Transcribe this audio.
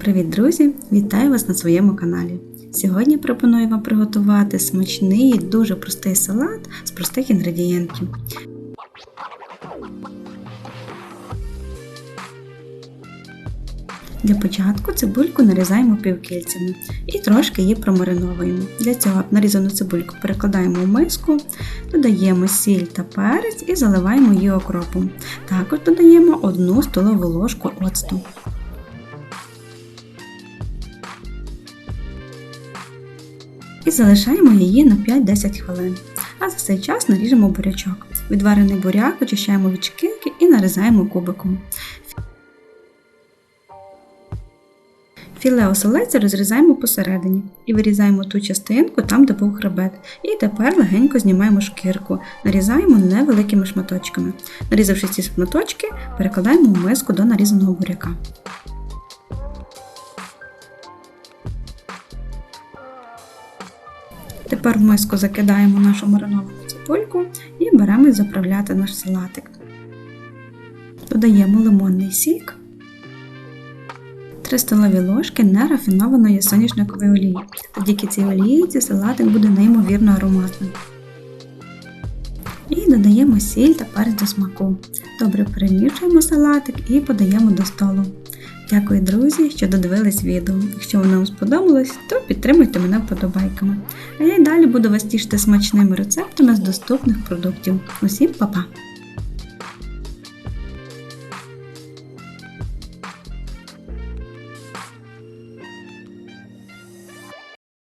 Привіт, друзі! Вітаю вас на своєму каналі. Сьогодні пропоную вам приготувати смачний і дуже простий салат з простих інгредієнтів. Для початку цибульку нарізаємо півкільцями і трошки її промариновуємо. Для цього нарізану цибульку перекладаємо в миску, додаємо сіль та перець і заливаємо її окропом. Також додаємо 1 столову ложку оцту. І залишаємо її на 5-10 хвилин. А за цей час наріжемо бурячок. Відварений буряк очищаємо від шкірки і нарізаємо кубиком. Філе оселедця розрізаємо посередині і вирізаємо ту частинку там, де був хребет. І тепер легенько знімаємо шкірку, нарізаємо невеликими шматочками. Нарізавши ці шматочки, перекладаємо в миску до нарізаного буряка. Тепер в миску закидаємо нашу мариновану цибульку і беремо заправляти наш салатик. Додаємо лимонний сік, 3 столові ложки нерафінованої соняшникової олії. Завдяки цій олії цей салатик буде неймовірно ароматним. І додаємо сіль та перець до смаку. Добре перемішуємо салатик і подаємо до столу. Дякую, друзі, що додивились відео. Якщо воно вам сподобалось, то підтримуйте мене вподобайками. А я й далі буду вас тішити смачними рецептами з доступних продуктів. Усім па-па!